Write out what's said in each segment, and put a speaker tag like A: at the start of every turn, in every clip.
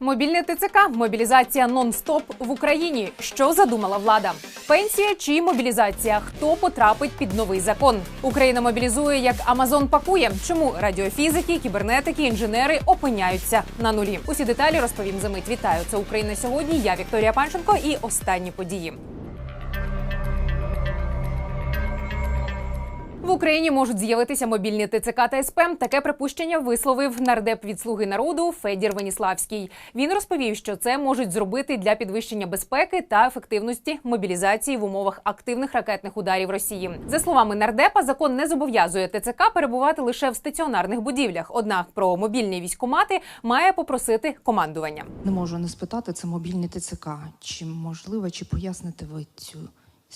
A: Мобільне ТЦК, мобілізація нон-стоп в Україні. Що задумала влада? Пенсія чи мобілізація? Хто потрапить під новий закон? Україна мобілізує як Амазон пакує. Чому радіофізики, кібернетики, інженери опиняються на нулі? Усі деталі розповім за мить. Вітаю. Це Україна сьогодні. Я Вікторія Панченко і останні події. В Україні можуть з'явитися мобільні ТЦК та СП. Таке припущення висловив нардеп від слуги народу Федір Веніславський. Він розповів, що це можуть зробити для підвищення безпеки та ефективності мобілізації в умовах активних ракетних ударів Росії. За словами нардепа, закон не зобов'язує ТЦК перебувати лише в стаціонарних будівлях. Однак про мобільні військомати має попросити командування.
B: Не можу не спитати, це мобільний ТЦК. Чи можливо, чи поясните ви цю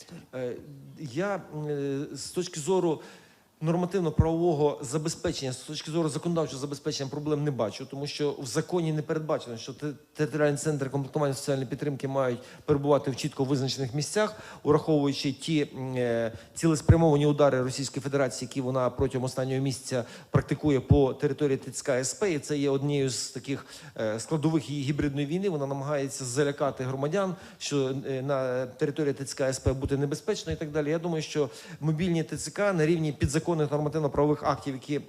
B: історію?
C: Е, Я е, з точки зору нормативно-правового забезпечення, з точки зору законодавчого забезпечення проблем не бачу, тому що в законі не передбачено, що те- територіальні центри комплектування соціальної підтримки мають перебувати в чітко визначених місцях, ураховуючи ті е, цілеспрямовані удари Російської Федерації, які вона протягом останнього місяця практикує по території ТЦК СП. І це є однією з таких е, складових її гібридної війни. Вона намагається залякати громадян, що е, на території ТЦК СП бути небезпечно і так далі. Я думаю, що мобільні ТЦК на рівні підзаконних нормативно-правових актів, які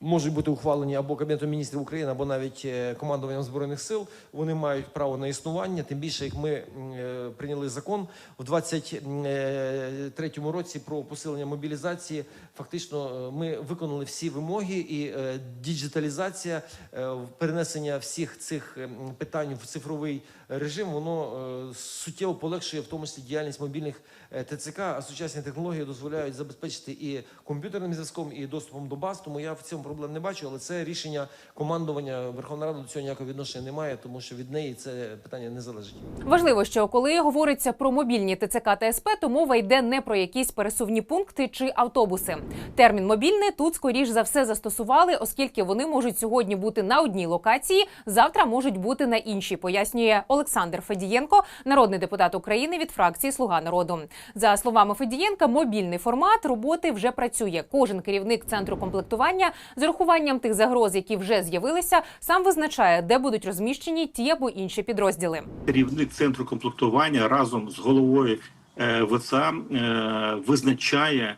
C: можуть бути ухвалені або Кабінетом міністрів України, або навіть е, командуванням збройних сил. Вони мають право на існування. Тим більше, як ми е, прийняли закон в 23-му році про посилення мобілізації. Фактично, е, ми виконали всі вимоги, і е, діджиталізація, е, перенесення всіх цих питань в цифровий режим, воно е, суттєво полегшує в тому числі діяльність мобільних е, ТЦК. А сучасні технології дозволяють забезпечити і комп'ютерним зв'язком, і доступом до баз. Тому я в цьому проблем не бачу. Але це рішення командування Верховна Рада до цього ніякого відношення не має, тому що від неї це питання не залежить.
A: Важливо, що коли говориться про мобільні ТЦК та СП, то мова йде не про якісь пересувні пункти чи автобуси. Термін мобільний тут скоріш за все застосували, оскільки вони можуть сьогодні бути на одній локації, завтра можуть бути на іншій. Пояснює Олександр Федієнко, народний депутат України від фракції Слуга народу. За словами Федієнка, мобільний формат роботи вже працює. Кожен керівник центру комплектування з урахуванням тих загроз, які вже з'явилися, сам визначає, де будуть розміщені ті або інші підрозділи.
D: керівник центру комплектування разом з головою е, ВЦА е, визначає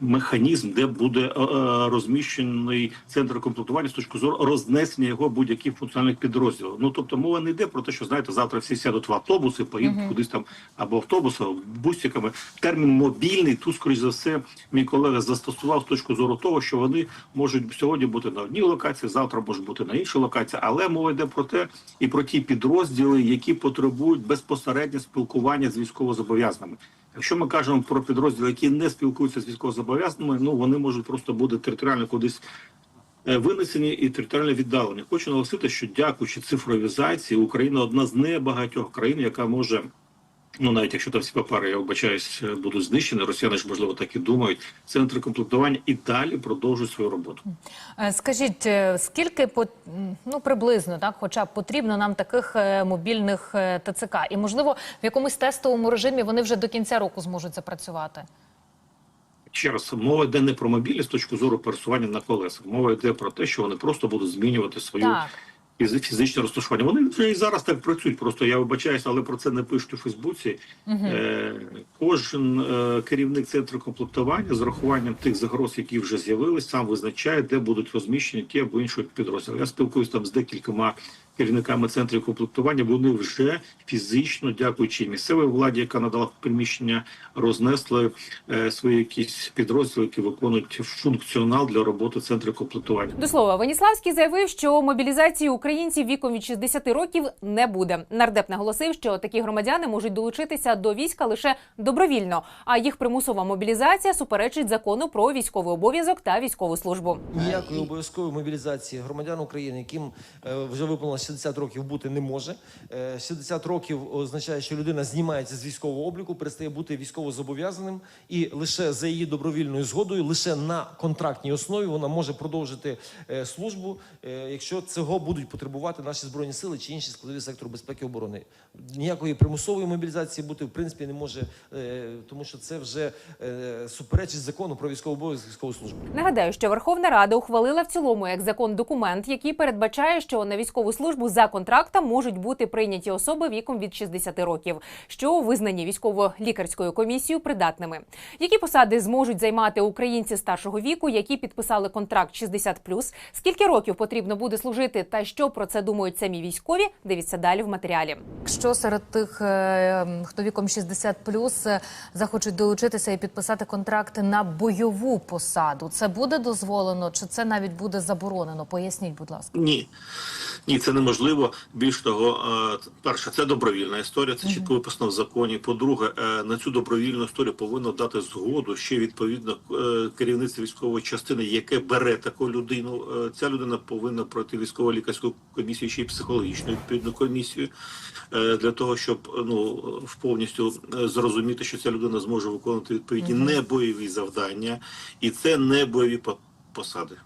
D: механізм, де буде е, е, розміщений центр комплектування з точки зору рознесення його будь-яких функціональних підрозділів. Ну тобто мова не йде про те, що знаєте, завтра всі сядуть в автобуси, поїдуть кудись там або автобусом, бусиками. Термін мобільний тут, скоріш за все, мій колега застосував з точки зору того, що вони можуть сьогодні бути на одній локації, завтра можуть бути на іншій локації, але мова йде про те і про ті підрозділи, які потребують безпосередньо спілкування з військовозобов'язаними. Якщо ми кажемо про підрозділи, які не спілкуються з військовозобов'язаними, ну вони можуть просто бути територіально кудись е, винесені і територіально віддалені. Хочу наголосити, що дякуючи цифровізації, Україна одна з небагатьох країн, яка може. Ну, навіть якщо там всі папери, я вбачаюсь, е, будуть знищені, росіяни ж можливо так і думають. Центри комплектування і далі продовжують свою роботу.
E: Е, Скажіть, е, скільки по- ну приблизно так, хоча б потрібно нам таких мобільних ТЦК, і можливо в якомусь тестовому режимі вони вже до кінця року зможуть запрацювати?
D: Ще раз, мова йде не про мобільність з точки зору пересування на колесах. Мова йде про те, що вони просто будуть змінювати свою
E: Так.
D: Фізи- фізичне розташування. Вони вже і зараз так працюють. Просто я вибачаюся, але про це не пишуть у Фейсбуці. Е, кожен е, керівник центру комплектування з урахуванням тих загроз, які вже з'явились, сам визначає, де будуть розміщені ті або інші підрозділи. Я спілкуюся там з декількома керівниками центрів комплектування. Вони вже фізично, дякуючи місцевій владі, яка надала приміщення, рознесли е, свої якісь підрозділи, які виконують функціонал для роботи центрів комплектування.
A: До слова, Веніславський заявив, що мобілізації українців віком від 60 років не буде. Нардеп наголосив, що такі громадяни можуть долучитися до війська лише добровільно, а їх примусова мобілізація суперечить закону про військовий обов'язок та військову службу.
C: Ніякої обов'язкової мобілізації громадян України, яким е, вже виповнилось 60 років, бути не може. Е, 60 років означає, що людина знімається з військового обліку, перестає бути військовозобов'язаним, і лише за її добровільною згодою, лише на контрактній основі вона може продовжити е, службу, е, якщо цього будуть потребувати наші збройні сили чи інші складові сектору безпеки і оборони. Ніякої примусової мобілізації бути в принципі не може, е, тому що це вже е, суперечить закону про військовий обов'язок військову службу.
A: Нагадаю, що Верховна Рада ухвалила в цілому як закон документ, який передбачає, що на військову службу службу за контрактом можуть бути прийняті особи віком від 60 років, що визнані військово-лікарською комісією придатними. Які посади зможуть займати українці старшого віку, які підписали контракт 60+, скільки років потрібно буде служити, та що про це думають самі військові? Дивіться далі в матеріалі.
E: Якщо серед тих, е, хто віком 60 плюс захочуть долучитися і підписати контракти на бойову посаду, це буде дозволено чи це навіть буде заборонено? Поясніть, будь ласка.
D: Ні, ні, це неможливо. Більш того, е, перше, це добровільна історія, це чітко виписано в законі. По-друге, е, на цю добровільну історію повинно дати згоду ще відповідно е, керівництво військової частини, яке бере таку людину. Ця людина повинна пройти військово-лікарську комісію, ще й психологічну відповідну комісію для того, щоб ну повністю зрозуміти, що ця людина зможе виконувати відповідні небойові завдання, і це не бойові по- посади.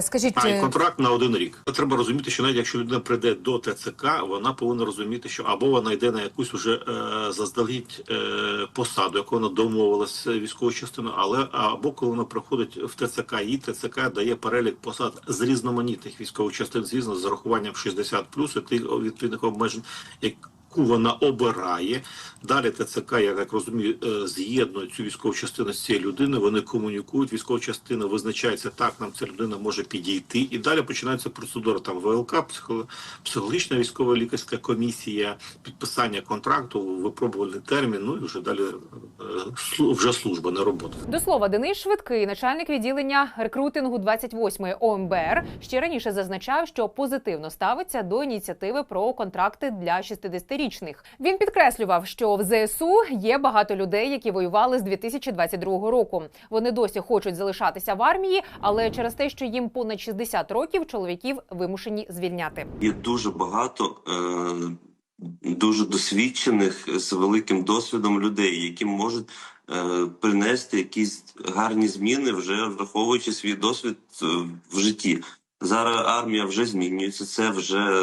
E: Скажіть,
D: А, і
E: е,
D: контракт на один рік. Треба розуміти, що навіть якщо людина прийде до ТЦК, вона повинна розуміти, що або вона йде на якусь уже е, заздалегідь е, посаду, яку вона домовилася військовою частиною, але або коли вона приходить в ТЦК, їй ТЦК дає перелік посад з різноманітних військових частин, звісно, з зарахуванням 60 плюс і тих відповідних обмежень, яку вона обирає. Далі ТЦК, я так розумію, е, з'єднує цю військову частину з цією людиною. Вони комунікують. Військова частина визначається так. Нам ця людина може підійти, і далі починається процедура. Там ВЛК, психо- психологічна військова лікарська комісія, підписання контракту, випробувальний термін. Ну і вже далі е, вже служба, не робота.
A: До слова, Денис Швидкий, начальник відділення рекрутингу 28-ї ОМБР, ще раніше зазначав, що позитивно ставиться до ініціативи про контракти для 60-річних. Він підкреслював, що в ЗСУ є багато людей, які воювали з 2022 року. Вони досі хочуть залишатися в армії, але через те, що їм понад 60 років, чоловіків вимушені звільняти.
F: Є дуже багато е, дуже досвідчених з великим досвідом людей, які можуть е, принести якісь гарні зміни, вже враховуючи свій досвід е, в житті. Зараз армія вже змінюється. Це вже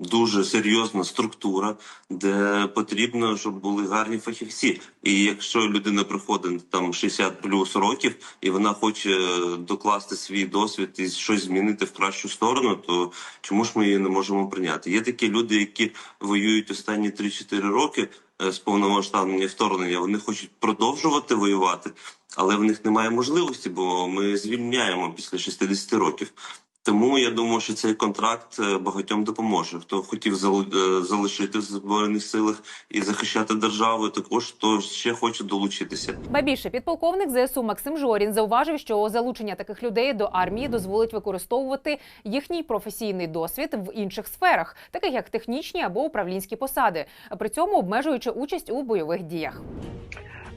F: дуже серйозна структура, де потрібно, щоб були гарні фахівці. І якщо людина приходить там 60 плюс років, і вона хоче докласти свій досвід і щось змінити в кращу сторону, то чому ж ми її не можемо прийняти? Є такі люди, які воюють останні 3-4 роки е, з повномасштабного вторгнення. Вони хочуть продовжувати воювати, але в них немає можливості, бо ми звільняємо після 60 років. Тому я думаю, що цей контракт е, багатьом допоможе. Хто хотів е, залишити в збройних силах і захищати державу, також хто ще хоче долучитися.
A: Ба більше підполковник ЗСУ Максим Жорін зауважив, що залучення таких людей до армії дозволить використовувати їхній професійний досвід в інших сферах, таких як технічні або управлінські посади, при цьому обмежуючи участь у бойових діях.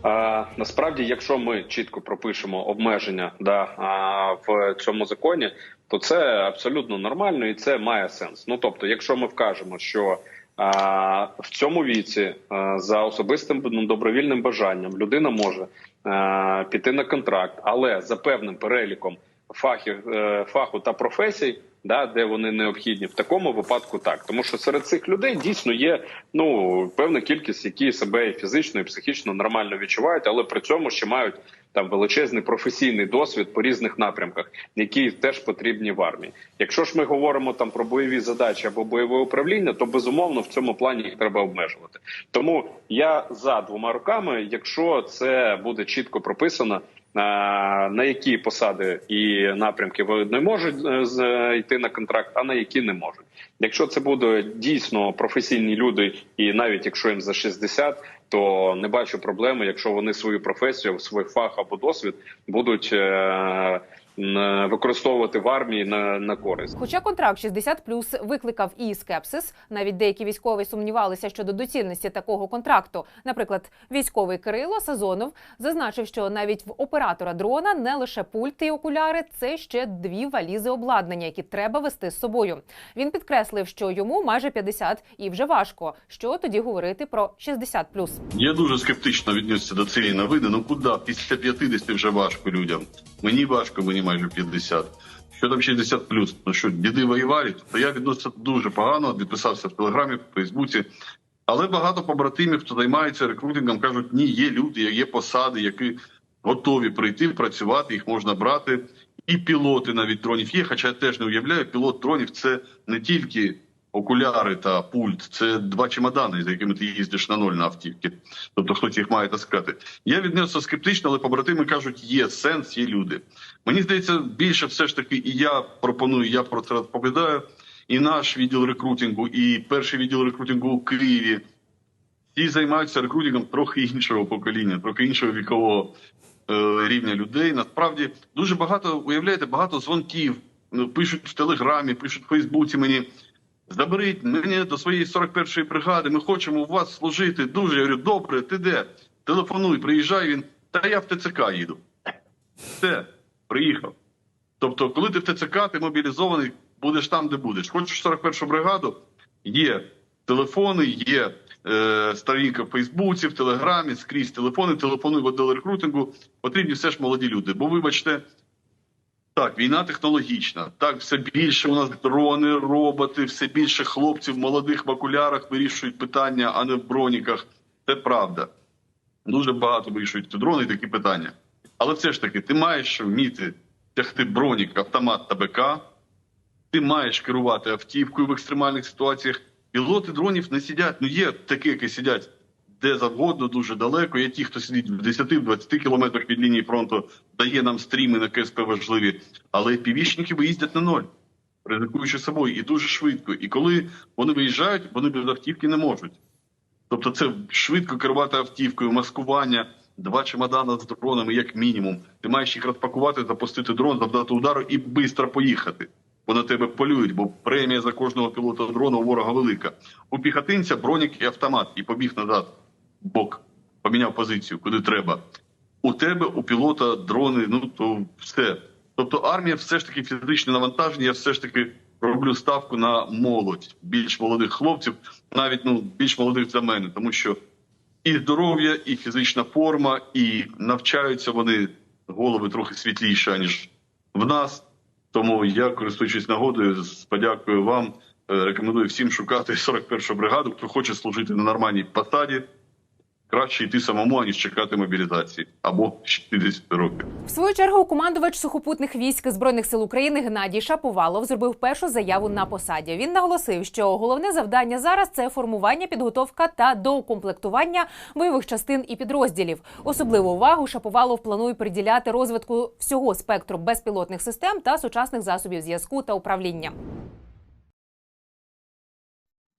G: А, насправді, якщо ми чітко пропишемо обмеження да, а, в цьому законі, то це абсолютно нормально і це має сенс. Ну тобто, якщо ми вкажемо, що а, в цьому віці а, за особистим ну, добровільним бажанням людина може а, піти на контракт, але за певним переліком фахів, е, фаху та професій, да, де вони необхідні, в такому випадку так. Тому що серед цих людей дійсно є ну певна кількість, які себе і фізично, і психічно нормально відчувають, але при цьому ще мають там величезний професійний досвід по різних напрямках, які теж потрібні в армії. Якщо ж ми говоримо там про бойові задачі або бойове управління, то безумовно в цьому плані їх треба обмежувати. Тому я за двома руками, якщо це буде чітко прописано. На, які посади і напрямки вони можуть е, йти на контракт, а на які не можуть. Якщо це будуть дійсно професійні люди, і навіть якщо їм за 60, то не бачу проблеми, якщо вони свою професію, свій фах або досвід будуть е, використовувати в армії на, на користь.
A: Хоча контракт 60 викликав і скепсис, навіть деякі військові сумнівалися щодо доцільності такого контракту. Наприклад, військовий Кирило Сазонов зазначив, що навіть в оператора дрона не лише пульти і окуляри, це ще дві валізи обладнання, які треба вести з собою. Він підкреслив, що йому майже 50 і вже важко. Що тоді говорити про 60
H: Я дуже скептично віднісся до цієї новини. Ну куди? Після 50 вже важко людям. Мені важко, мені майже 50. Що там 60 плюс? Ну що, діди воювали? То я відносився дуже погано, відписався в телеграмі, в Фейсбуці. Але багато побратимів, хто займається рекрутингом, кажуть, ні, є люди, є посади, які готові прийти, працювати, їх можна брати. і пілоти навіть дронів є. Хоча я теж не уявляю, пілот дронів це не тільки окуляри та пульт, це два чемодани, за якими ти їздиш на ноль на автівки. Тобто хтось їх має таскати. Я віднесся скептично, але побратими кажуть, є сенс, є люди. Мені здається, більше все ж таки, і я пропоную, я про це розповідаю. І наш відділ рекрутингу, і перший відділ рекрутингу у Києві. Всі займаються рекрутингом трохи іншого покоління, трохи іншого вікового е, рівня людей. Насправді дуже багато уявляєте, багато дзвонків ну, пишуть в телеграмі, пишуть в Фейсбуці мені. Заберіть мене до своєї 41-ї бригади. Ми хочемо у вас служити. Дуже я говорю, добре, ти де? Телефонуй, приїжджай він. Та я в ТЦК їду. Все, приїхав. Тобто, коли ти в ТЦК, ти мобілізований, будеш там, де будеш. Хочеш 41-ту бригаду? Є телефони, є е, сторінка в Фейсбуці, в Телеграмі, скрізь телефони, телефонуй в відділ рекрутингу. Потрібні все ж молоді люди. Бо, вибачте, так, війна технологічна. Так, все більше у нас дрони, роботи, все більше хлопців молодих в окулярах вирішують питання, а не в броніках. Це правда. Дуже багато вирішують дрони і такі питання. Але все ж таки, ти маєш вміти тягти бронік, автомат та БК. Ти маєш керувати автівкою в екстремальних ситуаціях. Пілоти дронів не сидять. Ну є такі, які сидять де завгодно, дуже далеко. Є ті, хто сидить в 10-20 кілометрах від лінії фронту, дає нам стріми на КСП важливі. Але півічники виїздять на ноль, ризикуючи собою, і дуже швидко. І коли вони виїжджають, вони без автівки не можуть. Тобто, це швидко керувати автівкою, маскування, два чемодана з дронами, як мінімум. Ти маєш їх розпакувати, запустити дрон, завдати удару і швидко поїхати. Бо на тебе полюють, бо премія за кожного пілота дрона у ворога велика. У піхотинця бронік і автомат, і побіг назад, бок, поміняв позицію, куди треба. У тебе, у пілота дрони, ну то все. Тобто армія все ж таки фізичне навантаження, я все ж таки роблю ставку на молодь, більш молодих хлопців, навіть ну більш молодих за мене, тому що і здоров'я, і фізична форма, і навчаються вони голови трохи світліше, ніж в нас. Тому я, користуючись нагодою, з подякою вам, е, рекомендую всім шукати 41-ту бригаду, хто хоче служити на нормальній посаді. Краще йти самому, аніж чекати мобілізації або 60 років.
A: В свою чергу командувач сухопутних військ збройних сил України Геннадій Шаповалов зробив першу заяву на посаді. Він наголосив, що головне завдання зараз це формування, підготовка та доукомплектування бойових частин і підрозділів. Особливу увагу Шаповалов планує приділяти розвитку всього спектру безпілотних систем та сучасних засобів зв'язку та управління.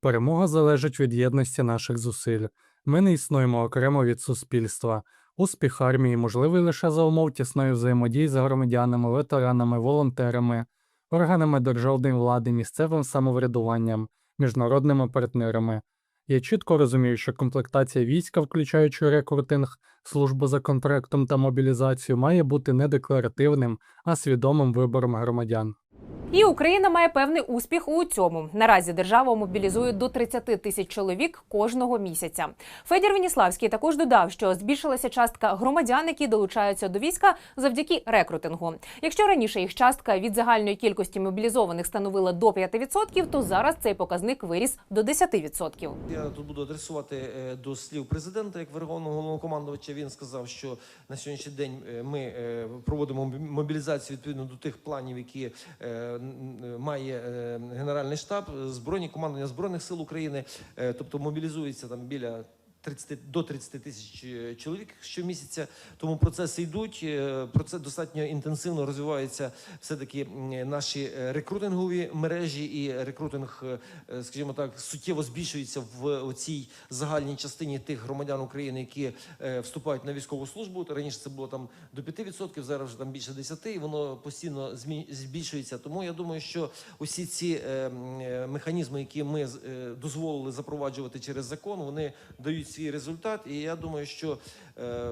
I: Перемога залежить від єдності наших зусиль. Ми не існуємо окремо від суспільства. Успіх армії можливий лише за умов тісної взаємодії з громадянами, ветеранами, волонтерами, органами державної влади, місцевим самоврядуванням, міжнародними партнерами. Я чітко розумію, що комплектація війська, включаючи рекрутинг, службу за контрактом та мобілізацію, має бути не декларативним, а свідомим вибором громадян.
A: І Україна має певний успіх у цьому. Наразі держава мобілізує до 30 тисяч чоловік кожного місяця. Федір Веніславський також додав, що збільшилася частка громадян, які долучаються до війська завдяки рекрутингу. Якщо раніше їх частка від загальної кількості мобілізованих становила до 5%, то зараз цей показник виріс до 10%.
C: Я тут буду адресувати е, до слів президента як верховного головнокомандувача. Він сказав, що на сьогоднішній день е, ми е, проводимо мобілізацію відповідно до тих планів, які має е, Генеральний штаб, збройні командування збройних сил України. Е, Тобто мобілізується там біля 30, до 30 тисяч е, чоловік щомісяця. Тому процеси йдуть. е, Процес достатньо інтенсивно розвиваються все-таки наші е, рекрутингові мережі, і рекрутинг, скажімо так, суттєво збільшується в цій загальній частині тих громадян України, які вступають на військову службу. Раніше це було там до 5%, зараз вже там більше 10%, і воно постійно збільшується. Тому я думаю, що усі ці механізми, які ми дозволили запроваджувати через закон, вони дають свій результат. І я думаю, що е,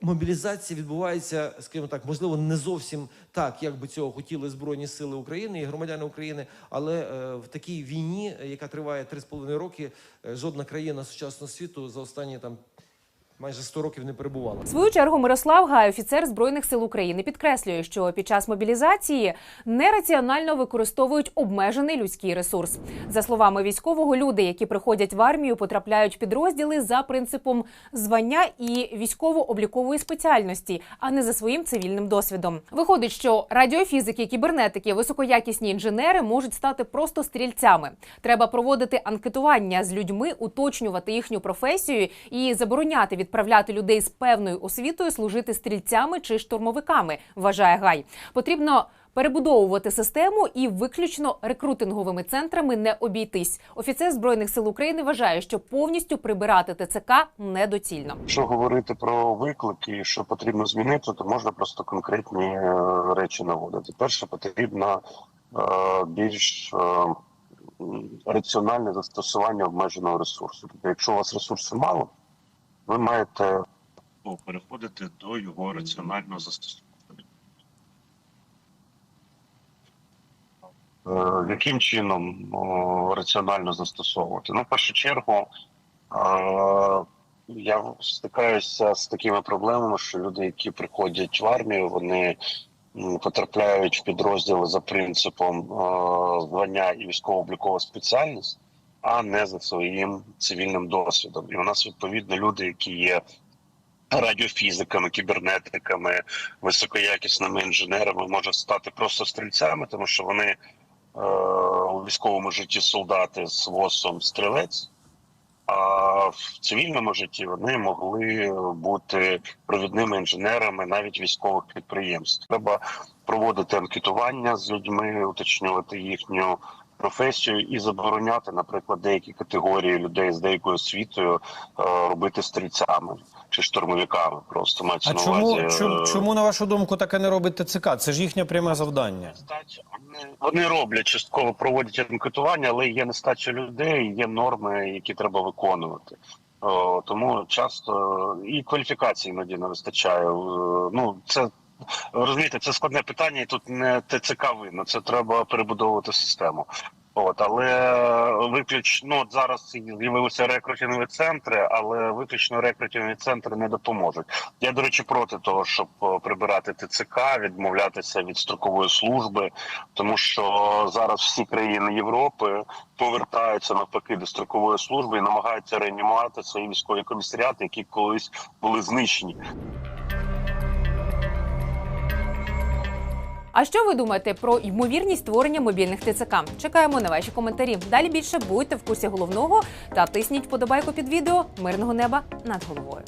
C: мобілізація відбувається, скажімо так, можливо, не зовсім так, як би цього хотіли Збройні Сили України і громадяни України, але е, в такій війні, яка триває 3,5 роки, е, жодна країна сучасного світу за останні там майже 100 років не перебувала.
A: В свою чергу Мирослав Гай, офіцер збройних сил України, підкреслює, що під час мобілізації нераціонально використовують обмежений людський ресурс. За словами військового, люди, які приходять в армію, потрапляють в підрозділи за принципом звання і військово-облікової спеціальності, а не за своїм цивільним досвідом. Виходить, що радіофізики, кібернетики, високоякісні інженери можуть стати просто стрільцями. Треба проводити анкетування з людьми, уточнювати їхню професію і забороняти відправляти людей з певною освітою служити стрільцями чи штурмовиками. Вважає Гай. Потрібно. Перебудовувати систему і виключно рекрутинговими центрами не обійтись. Офіцер збройних сил України вважає, що повністю прибирати ТЦК недоцільно.
J: Якщо говорити про виклики, що потрібно змінити, то можна просто конкретні е, речі наводити. Перше, потрібно е, більш е, раціональне застосування обмеженого ресурсу. Тобто, якщо у вас ресурсу мало, ви маєте переходити до його раціонального застосування. Е, Яким чином раціонально застосовувати? Ну, в першу чергу, е, я стикаюся з такими проблемами, що люди, які приходять в армію, вони потрапляють в підрозділи за принципом е, звання і військово-облікова спеціальність, а не за своїм цивільним досвідом. І у нас відповідно люди, які є радіофізиками, кібернетиками, високоякісними інженерами, можуть стати просто стрільцями, тому що вони е, у військовому житті солдати з ВОСом стрілець. А в цивільному житті вони могли бути провідними інженерами навіть військових підприємств. Треба проводити анкетування з людьми, уточнювати їхню професію і забороняти, наприклад, деякі категорії людей з деякою освітою е, робити стрільцями чи штурмовиками. Просто мається
K: А
J: на
K: чому,
J: увазі.
K: чому,
J: е,
K: чому, на вашу думку, таке не робить ТЦК? Це ж їхнє пряме завдання.
J: Вони, роблять частково проводять анкетування, але є нестача людей, є норми, які треба виконувати. Тому часто і кваліфікації іноді не вистачає. Е, Ну це розумієте, це складне питання, і тут не ТЦК винно. Це треба перебудовувати систему. От, але виключно ну, зараз з'явилися рекрутингові центри, але виключно рекрутингові центри не допоможуть. Я, до речі, проти того, щоб прибирати ТЦК, відмовлятися від строкової служби, тому що зараз всі країни Європи повертаються навпаки до строкової служби і намагаються реанімувати свої військові комісаріати, які колись були знищені.
A: А що ви думаєте про ймовірність створення мобільних ТЦК? Чекаємо на ваші коментарі. Далі більше будьте в курсі головного та тисніть вподобайку під відео мирного неба над головою.